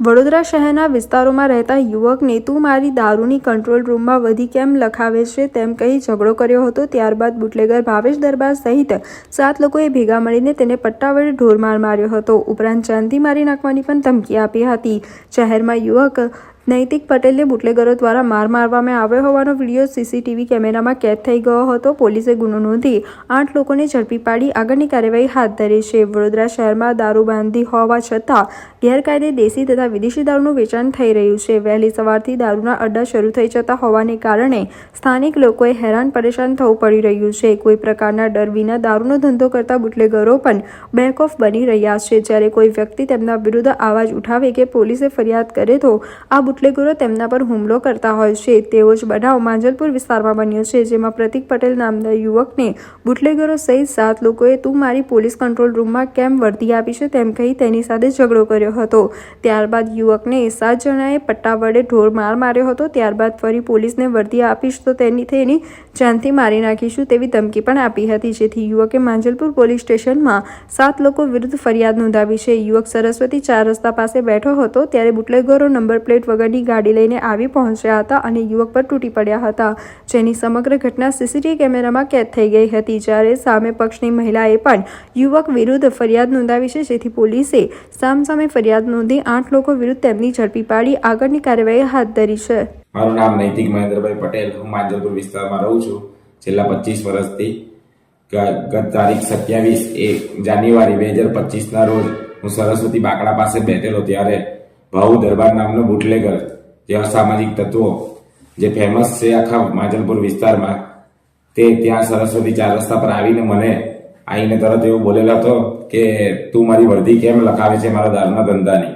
વડોદરા શહેરના વિસ્તારોમાં રહેતા યુવકને તું મારી દારૂની કંટ્રોલ રૂમમાં વધી કેમ લખાવે છે તેમ કહી ઝઘડો કર્યો હતો. ત્યારબાદ બુટલેગર ભાવેશ દરબાર સહિત સાત લોકોએ ભેગા મળીને તેને પટ્ટા વડે ઢોરમાર માર્યો હતો. ઉપરાંત ચાંદી મારી નાખવાની પણ ધમકી આપી હતી. શહેરમાં યુવક નૈતિક પટેલને બુટલેગરો દ્વારા માર મારવામાં આવ્યો હોવાનો વીડિયો સીસીટીવી કેમેરામાં કેદ થઈ ગયો હતો. પોલીસે ગુનો નોંધી આઠ લોકોને ઝડપી પાડી આગળની કાર્યવાહી હાથ ધરી છે. વડોદરા શહેરમાં દારૂબાંધી હોવા છતાં ગેરકાયદે દેશી તથા વિદેશી દારૂનું વેચાણ થઈ રહ્યું છે. વહેલી સવારથી દારૂના અડ્ડા શરૂ થઈ જતા હોવાને કારણે સ્થાનિક લોકોએ હેરાન પરેશાન થવું પડી રહ્યું છે. કોઈ પ્રકારના ડર વિના દારૂનો ધંધો કરતા બુટલેગરો પણ બેકઓફ બની રહ્યા છે. જ્યારે કોઈ વ્યક્તિ તેમના વિરુદ્ધ આવાજ ઉઠાવે કે પોલીસે ફરિયાદ કરે તો આ બુટલેગરો તેમના પર હુમલો કરતા હોય છે. તેવો જ બનાવ માંજલપુર વિસ્તારમાં બન્યો છે, જેમાં પ્રતિક પટેલ નામના યુવકને બુટલેગરો સહિત સાત લોકોએ તું મારી પોલીસ કંટ્રોલ રૂમમાં કેમ વર્દી આપી છે તેમ કહી તેની સાથે ઝઘડો કર્યો હતો. ત્યારબાદ યુવકને સાત જણાએ પટ્ટા વડે ઢોર માર માર્યો હતો. ત્યારબાદ ફરી પોલીસને વર્દી આપીશ તો તેની તેની જાનથી મારી નાખીશું તેવી ધમકી પણ આપી હતી, જેથી યુવકે માંજલપુર પોલીસ સ્ટેશનમાં સાત લોકો વિરુદ્ધ ફરિયાદ નોંધાવી છે. યુવક સરસ્વતી ચાર રસ્તા પાસે બેઠો હતો, ત્યારે બુટલેગરો નંબર પ્લેટ વગરની ગાડી લઈને આવી પહોંચ્યા હતા અને યુવક પર તૂટી પડ્યા હતા. જેની સમગ્ર ઘટના સીસીટીવી કેમેરામાં કેદ થઈ ગઈ હતી. જ્યારે સામે પક્ષની મહિલાએ પણ યુવક વિરુદ્ધ ફરિયાદ નોંધાવી છે, જેથી પોલીસે સામસામે ફરિયાદ નોંધી આઠ લોકો વિરુદ્ધ તેમની ઝડપી પાડી આગળની કાર્યવાહી હાથ ધરી છે. મારું નામ નૈતિક મહેન્દ્રભાઈ પટેલ. હું માંજલપુર વિસ્તારમાં રહું છું. છેલ્લા પચીસ વર્ષથી ગત તારીખ સત્યાવીસ એક જાન્યુઆરી બે હજાર પચીસના રોજ હું સરસ્વતી બાકડા પાસે બેઠેલો ત્યારે ભાઉ દરબાર નામનો બુટલેગર જે અસામાજિક તત્વો જે ફેમસ છે આખા માંજલપુર વિસ્તારમાં, તે ત્યાં સરસ્વતી ચાર રસ્તા પર આવીને મને આવીને તરત એવો બોલેલો હતો કે, તું મારી વર્દી કેમ લખાવે છે મારા દારૂના ધંધાની?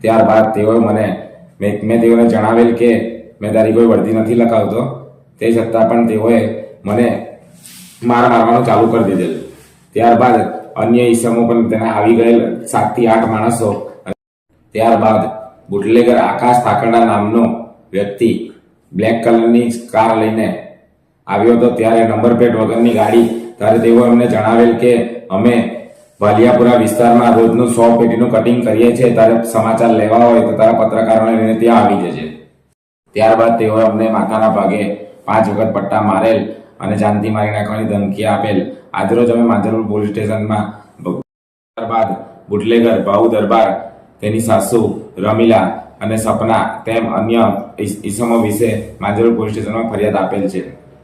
ત્યારબાદ તેઓએ મને, મેં તેઓને જણાવેલ કે, મેં તારી કોઈ વર્દી નથી લખાવતો. તે છતાં પણ તેઓએ મને માર મારવાનું ચાલુ કરી દીધેલું. ત્યારબાદ અન્ય ઈસમો પણ તેના આવી ગયેલ સાતથી આઠ માણસો ત્યારબાદ બુટલેગર આકાશ ઠાકરડા નામનો વ્યક્તિ બ્લેક કલરની કાર લઈને આવ્યો હતો. ત્યારે નંબર પ્લેટ વગરની ગાડી ત્યારે તેઓ અમને જણાવેલ કે અમે વાલિયાપુરા વિસ્તારમાં રોજનું સો પેટીનું કટિંગ કરીએ છીએ. ત્યારે સમાચાર લેવા હોય તો તારા પત્રકારોને લઈને ત્યાં આવી જજે. ત્યારબાદ તેઓએ અમને માથાના ભાગે પાંચ વખત પટ્ટા મારેલ અને જાનથી મારી નાખવાની ધમકી આપેલ. આજરોજ અમે માંજલપુર પોલીસ સ્ટેશનમાં ત્યારબાદ બુટલેગર ભાઉ દરબાર તેની સાસુ રમીલા અને સપના તેમ અન્ય ઇસમો વિશે માંજરોળ પોલીસ સ્ટેશનમાં ફરિયાદ આપેલ છે.